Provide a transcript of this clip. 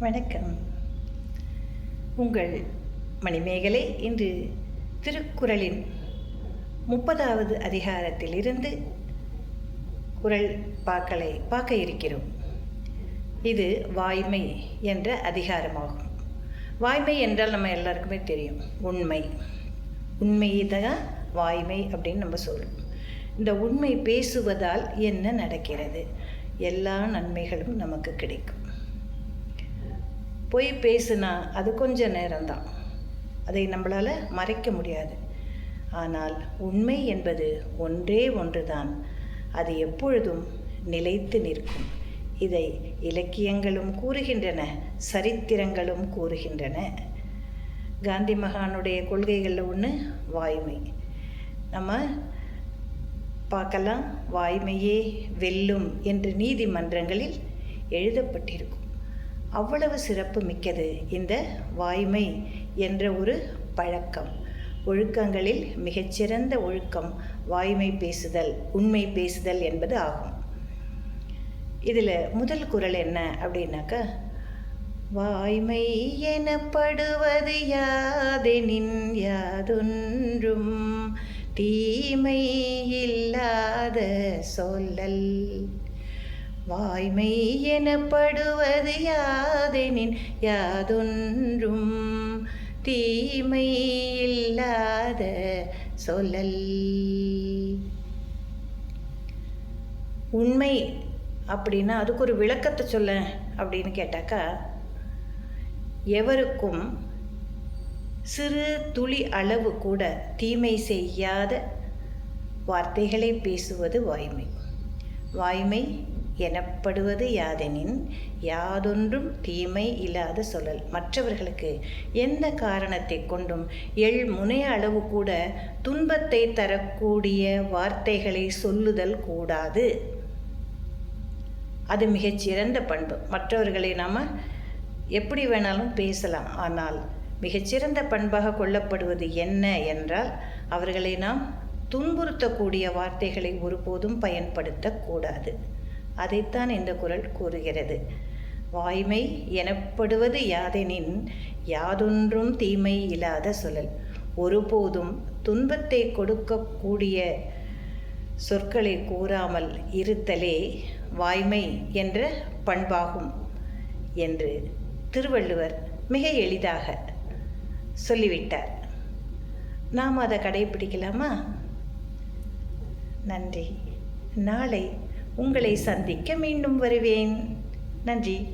வணக்கம். உங்கள் மணிமேகலை இன்று திருக்குறளின் முப்பதாவது அதிகாரத்திலிருந்து குரல் பாக்களை பார்க்க இருக்கிறோம். இது வாய்மை என்ற அதிகாரமாகும். வாய்மை என்றால் நம்ம எல்லாருக்குமே தெரியும். உண்மை. உண்மையை தான் வாய்மை அப்படின்னு நம்ம சொல்கிறோம் இந்த உண்மை பேசுவதால் என்ன நடக்கிறது? எல்லா நன்மைகளும் நமக்கு கிடைக்கும். போய் பேசுனா அது கொஞ்ச நேரம்தான். அதை நம்மளால் மறைக்க முடியாது. ஆனால் உண்மை என்பது ஒன்றே ஒன்றுதான். அது எப்பொழுதும் நிலைத்து நிற்கும். இதை இலக்கியங்களும் கூறுகின்றன சரித்திரங்களும் கூறுகின்றன. காந்தி மகானுடைய கொள்கைகளில் ஒன்று வாய்மை. நம்ம பார்க்கலாம் வாய்மையே வெல்லும் என்று நீதிமன்றங்களில் எழுதப்பட்டிருக்கும். அவ்வளவு சிறப்பு மிக்கது இந்த வாய்மை என்ற ஒரு பழக்கம். ஒழுக்கங்களில் மிகச்சிறந்த ஒழுக்கம் வாய்மை பேசுதல் உண்மை பேசுதல் என்பது ஆகும். இதில் முதல் குரல் என்ன அப்படின்னாக்கா வாய்மை எனப்படுவது யாதெனின் யாதொன்றும் தீமை இல்லாத சொல்லல். வாய்மை எனப்படுவது யாதெனின் யாதொன்றும் தீமை இல்லாத சொல்லல். உண்மை அப்படின்னா அதுக்கு ஒரு விளக்கத்தை சொல்ல அப்படின்னு கேட்டாக்கா எவருக்கும் சிறு துளி அளவு கூட தீமை செய்யாத வார்த்தைகளை பேசுவது வாய்மை. வாய்மை எனப்படுவது யாதெனின் யாதொன்றும் தீமை இல்லாத சொல்லல். மற்றவர்களுக்கு எந்த காரணத்தை கொண்டும் எள் முனைய அளவு கூட துன்பத்தை தரக்கூடிய வார்த்தைகளை சொல்லுதல் கூடாது. அது மிகச்சிறந்த பண்பு. மற்றவர்களை நாம் எப்படி வேணாலும் பேசலாம். ஆனால் மிகச்சிறந்த பண்பாக கொள்ளப்படுவது என்ன என்றால் அவர்களை நாம் துன்புறுத்தக்கூடிய வார்த்தைகளை ஒருபோதும் பயன்படுத்தக்கூடாது அதைத்தான் இந்த குரல் கூறுகிறது. வாய்மை எனப்படுவது யாதெனின் யாதொன்றும் தீமை இல்லாத சொல்லல் ஒருபோதும் துன்பத்தை கொடுக்கக்கூடிய சொற்களை கூறாமல் இருத்தலே வாய்மை என்ற பண்பாகும் என்று திருவள்ளுவர் மிக எளிதாக சொல்லிவிட்டார். நாம் அதை கடைபிடிக்கலாமா? நன்றி. நாளை உங்களை சந்திக்க மீண்டும் வருவேன். நன்றி.